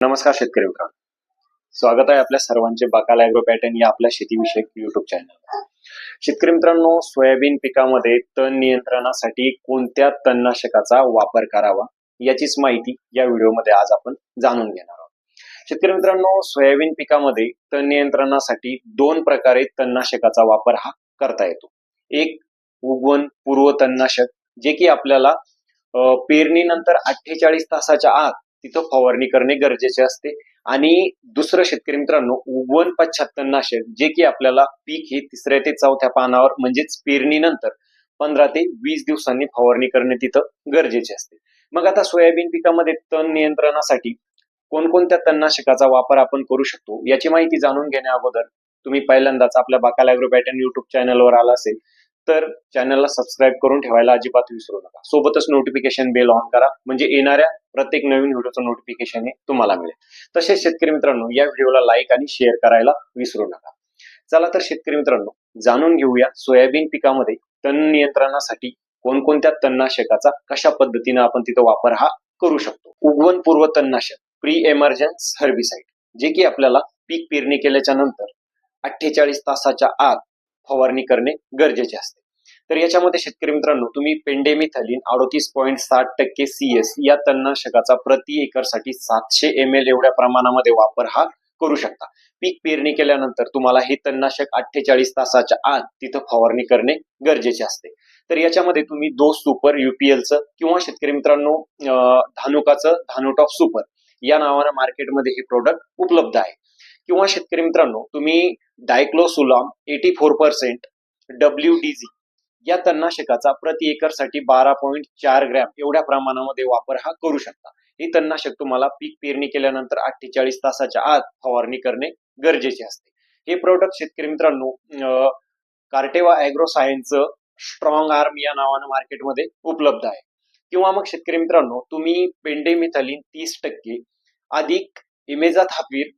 नमस्कार शेतकरी मित्रांनो. स्वागत आहे आपल्या सर्वांचे बाकाल अॅग्रो पॅटर्न या आपल्या शेतीविषयक युट्यूब चॅनल शेतकरी मित्रांनो सोयाबीन पिकामध्ये तण नियंत्रणासाठी कोणत्या तणनाशकाचा वापर करावा याचीच माहिती या व्हिडिओमध्ये आज आपण जाणून घेणार आहोत. शेतकरी मित्रांनो सोयाबीन पिकामध्ये तण नियंत्रणासाठी दोन प्रकारे तणनाशकाचा वापर हा करता येतो. एक उगवण पूर्व तणनाशक जे की आपल्याला पेरणीनंतर अठ्ठेचाळीस तासाच्या आत तिथं फवारणी करणे गरजेचे असते. आणि दुसरं शेतकरी मित्रांनो उगवण पश्चात नाशक जे की आपल्याला पीक हे तिसऱ्या ते चौथ्या पानावर म्हणजेच पेरणीनंतर पंधरा ते वीस दिवसांनी फवारणी करणे तिथं गरजेचे असते. मग आता सोयाबीन पिकामध्ये तण नियंत्रणासाठी कोणकोणत्या तणनाशकाचा वापर आपण करू शकतो याची माहिती जाणून घेण्या अगोदर तुम्ही पहिल्यांदाच आपल्या बाकाला अॅग्रो पॅटर्न युट्यूब चॅनलवर आला असेल. तर चॅनलला सबस्क्राईब करून ठेवायला अजिबात विसरू नका. सोबतच नोटिफिकेशन बेल ऑन करा. म्हणजे येणाऱ्या प्रत्येक नवीन व्हिडिओचं नोटिफिकेशन हे तुम्हाला मिळेल. तसेच शेतकरी मित्रांनो या व्हिडिओला लाईक आणि शेअर करायला विसरू नका. चला तर शेतकरी मित्रांनो जाणून घेऊया सोयाबीन पिकामध्ये तण नियंत्रणासाठी कोणकोणत्या तणनाशकाचा कशा पद्धतीने आपण तिथं वापर हा करू शकतो. उगवण पूर्व तणनाशक प्री एमर्जन्स हर्बिसाइड जे की आपल्याला पीक पेरणी केल्याच्यानंतर अठ्ठेचाळीस तासाच्या आत फवारणी करणे गरजेचे असते. तर याच्यामध्ये शेतकरी मित्रांनो तुम्ही पेंडेमिथलिन अडोतीस पॉईंट साठ टक्के सी एस या तणनाशकाचा प्रति एकरसाठी सातशे एम एल एवढ्या प्रमाणामध्ये वापर हा करू शकता. पीक पेरणी केल्यानंतर तुम्हाला हे तणनाशक अठ्ठेचाळीस तासाच्या आत तिथं फवारणी करणे गरजेचे असते. तर याच्यामध्ये तुम्ही दो सुपर युपीएलचं किंवा शेतकरी मित्रांनो धानुकाचं धानुकाचं धानुटॉप सुपर या नावानं मार्केटमध्ये हे प्रोडक्ट उपलब्ध आहे. किंवा शेतकरी मित्रांनो तुम्ही diclosulam eighty four percent W D G या तणनाशकाचा प्रति एकरसाठी बारा पॉईंट चार ग्रॅम एवढ्या प्रमाणामध्ये वापर हा करू शकता. हे तणनाशक तुम्हाला पीक पेरणी केल्यानंतर अठ्ठेचाळीस तासाच्या आत फवारणी करणे गरजेचे असते. हे प्रोडक्ट शेतकरी मित्रांनो कार्टेवा अॅग्रो सायन्सचं स्ट्रॉंग आर्म या नावानं मार्केटमध्ये उपलब्ध आहे. किंवा मग शेतकरी मित्रांनो तुम्ही पेंडेमिथालिन तीस टक्के अधिक इमेझाथापीर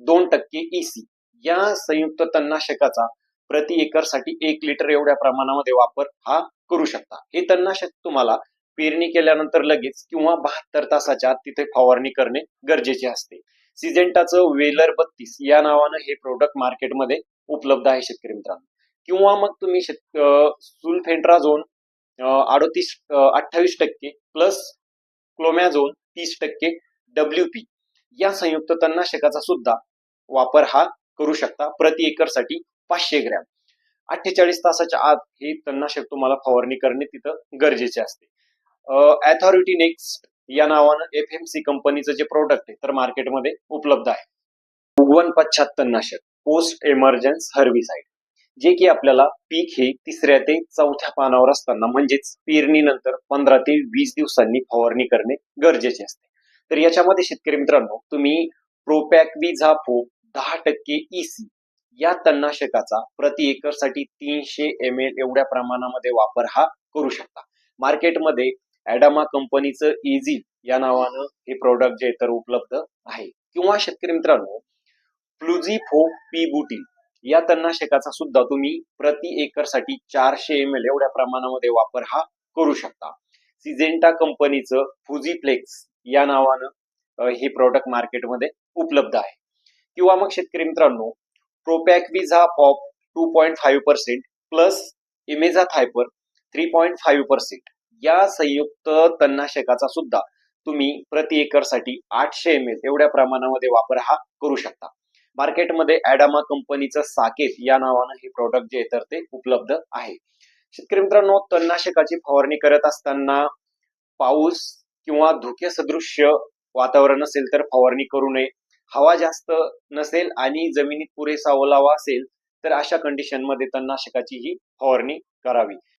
दोन टक्के ईसी या संयुक्त तणनाशकाचा प्रति एकरसाठी एक लिटर एवढ्या प्रमाणामध्ये वापर हा करू शकता. हे तणनाशक तुम्हाला पेरणी केल्यानंतर लगेच किंवा बहात्तर तासाच्या आत तिथे फवारणी करणे गरजेचे असते. सिजेंटाचं वेलर बत्तीस या नावानं हे प्रोडक्ट मार्केटमध्ये उपलब्ध आहे शेतकरी मित्रांनो. किंवा मग तुम्ही शेत सुलफेंट्राझोन अडोतीस अठ्ठावीस टक्के प्लस क्लोमॅझोन तीस टक्के डब्ल्यू पी या संयुक्त तणनाशकाचा सुद्धा वापर हा करू शकता. प्रति एकरसाठी पाचशे ग्रॅम. अठ्ठेचाळीस तासाच्या आत हे तणनाशक तुम्हाला फवारणी करणे तिथं गरजेचे असते. अथॉरिटी नेक्स्ट या नावानं एफ एम सी कंपनीचं जे प्रोडक्ट आहे तर मार्केटमध्ये उपलब्ध आहे. उगवण पश्चात तणनाशक पोस्ट एमर्जन्स हर्बिसाइड जे की आपल्याला पीक हे तिसऱ्या ते चौथ्या पानावर असताना म्हणजेच पेरणीनंतर पंधरा ते वीस दिवसांनी फवारणी करणे गरजेचे असते. तर याच्यामध्ये शेतकरी मित्रांनो तुम्ही प्रोपॅकविझाफो दहा टक्के ईसी या तणनाशकाचा प्रति एकरसाठी तीनशे एम एल एवढ्या प्रमाणामध्ये वापर हा करू शकता. मार्केटमध्ये ऍडामा कंपनीचं इझी या नावानं हे प्रोडक्ट जे तर उपलब्ध आहे. किंवा शेतकरी मित्रांनो फ्लुझिफो पी बुटी या तणनाशकाचा सुद्धा तुम्ही प्रति एकरसाठी चारशे एम एल एवढ्या प्रमाणामध्ये वापर हा करू शकता. सिजेंटा कंपनीचं फुझिफ्लेक्स या नावानं हे प्रोडक्ट मार्केटमध्ये उपलब्ध आहे. किंवा मग शेतकरी मित्रांनो propaquizafop two point five percent plus imazethapyr three point five percent या संयुक्त तणनाशकाचा सुद्धा तुम्ही प्रति एकरसाठी आठशे एम एल एवढ्या प्रमाणामध्ये वापर हा करू शकता. मार्केटमध्ये ऍडामा कंपनीचं साकेत या नावानं हे प्रोडक्ट जे तर ते उपलब्ध आहे. शेतकरी मित्रांनो तणनाशकाची फवारणी करत असताना पाऊस किंवा धुके सदृश्य वातावरण असेल तर फवारणी करू नये. हवा जास्त नसेल आणि जमिनीत पुरेसा ओलावा असेल तर अशा कंडिशनमध्ये तणनाशकाची ही फवारणी करावी.